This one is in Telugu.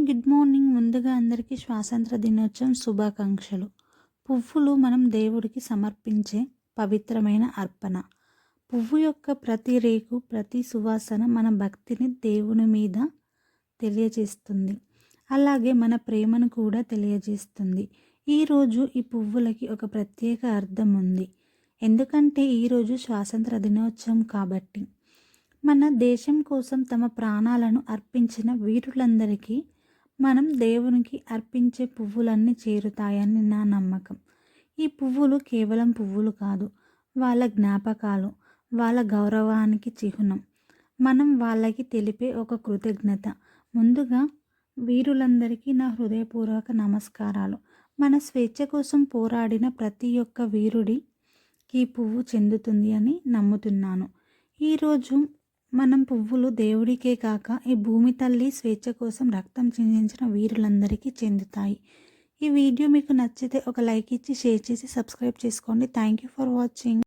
మార్నింగ్ గుడ్ మార్నింగ్ ముందుగా అందరికీ స్వాతంత్ర దినోత్సవం శుభాకాంక్షలు. పువ్వులు మనం దేవుడికి సమర్పించే పవిత్రమైన అర్పణ. పువ్వు యొక్క ప్రతి రేకు ప్రతి సువాసన మన భక్తిని దేవుని మీద తెలియజేస్తుంది. అలాగే మన ప్రేమను కూడా తెలియజేస్తుంది. ఈరోజు ఈ పువ్వులకి ఒక ప్రత్యేక అర్థం ఉంది. ఎందుకంటే ఈరోజు స్వాతంత్ర దినోత్సవం కాబట్టి. మన దేశం కోసం తమ ప్రాణాలను అర్పించిన వీరులందరికీ మనం దేవునికి అర్పించే పువ్వులన్నీ చేరుతాయని నా నమ్మకం. ఈ పువ్వులు కేవలం పువ్వులు కాదు వాళ్ళ జ్ఞాపకాలు వాళ్ళ గౌరవానికి చిహ్నం. మనం వాళ్ళకి తెలిపే ఒక కృతజ్ఞత. ముందుగా వీరులందరికీ నా హృదయపూర్వక నమస్కారాలు. మన స్వేచ్ఛ కోసం పోరాడిన ప్రతి ఒక్క వీరుడికి పువ్వు చెందుతుంది అని నమ్ముతున్నాను. ఈరోజు మనం పువ్వులు దేవుడికే కాక ఈ భూమి తల్లి స్వేచ్ఛ కోసం రక్తం చిందించిన వీరులందరికీ చెందుతాయి. ఈ వీడియో మీకు నచ్చితే ఒక లైక్ ఇచ్చి షేర్ చేసి సబ్స్క్రైబ్ చేసుకోండి. Thank you for watching